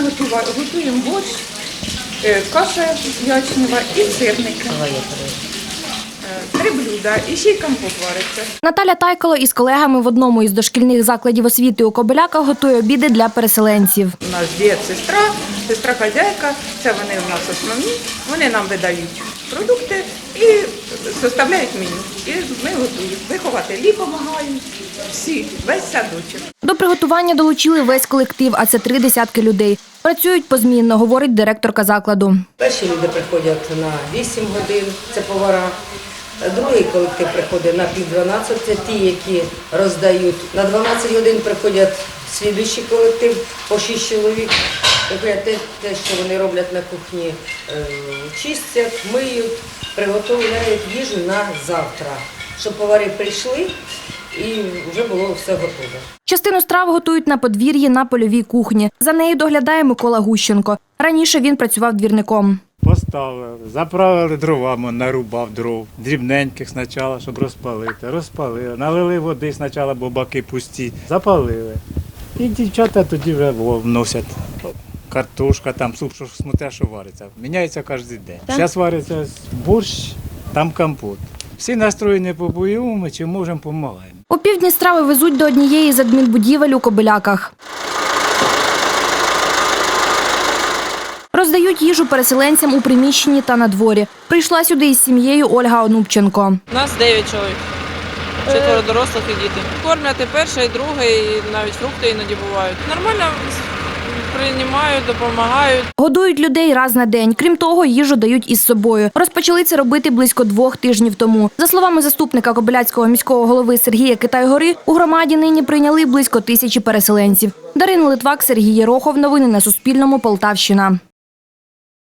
готува- готуємо борщ, е, каша ячнева і сирники. Е, Три блюда і ще й компот вариться. Наталя Тайкало із колегами в одному із дошкільних закладів освіти у Кобиляках готує обіди для переселенців. У нас дід, сестра, сестра хазяйка, це вони у нас основні. Вони нам видають продукти і составляють меню. І ми готуємо. Вихователі допомагають, всі, весь садочок. До приготування долучили весь колектив, а це три десятки людей. Працюють позмінно, говорить директорка закладу. Перші люди приходять на 8 годин, це повара. Другий колектив приходить на пів 12, це ті, які роздають. На 12 годин приходять слідуючий колектив по 6 чоловік. Те, те, що вони роблять на кухні, е, чистять, миють, приготовляють їжу на завтра, щоб повари прийшли і вже було все готове. Частину страв готують на подвір'ї на польовій кухні. За нею доглядає Микола Гущенко. Раніше він працював двірником. Поставили, заправили дровами, нарубав дров, дрібненьких спочатку, щоб розпалити. Розпалили, налили води спочатку, бо баки пусті, запалили. І дівчата тоді вже вносять картошка, там суп, що смотря, що вариться. Міняється кожен день. Зараз вариться борщ, там компот. Всі настроєні по-бойовому, чи можемо, допомагаємо. У півдні страви везуть до однієї з адмінбудівель у Кобиляках. Роздають їжу переселенцям у приміщенні та на дворі. Прийшла сюди із сім'єю Ольга Онупченко. Нас 9 чоловік. Четверо дорослих і діти. Кормять і перше, і друге, і навіть фрукти іноді бувають. Нормально приймають, допомагають. Годують людей раз на день. Крім того, їжу дають із собою. Розпочали це робити близько двох тижнів тому. За словами заступника Кобиляцького міського голови Сергія Китайгори, у громаді нині прийняли близько тисячі переселенців. Дарина Литвак, Сергій Єрохов. Новини на Суспільному. Полтавщина.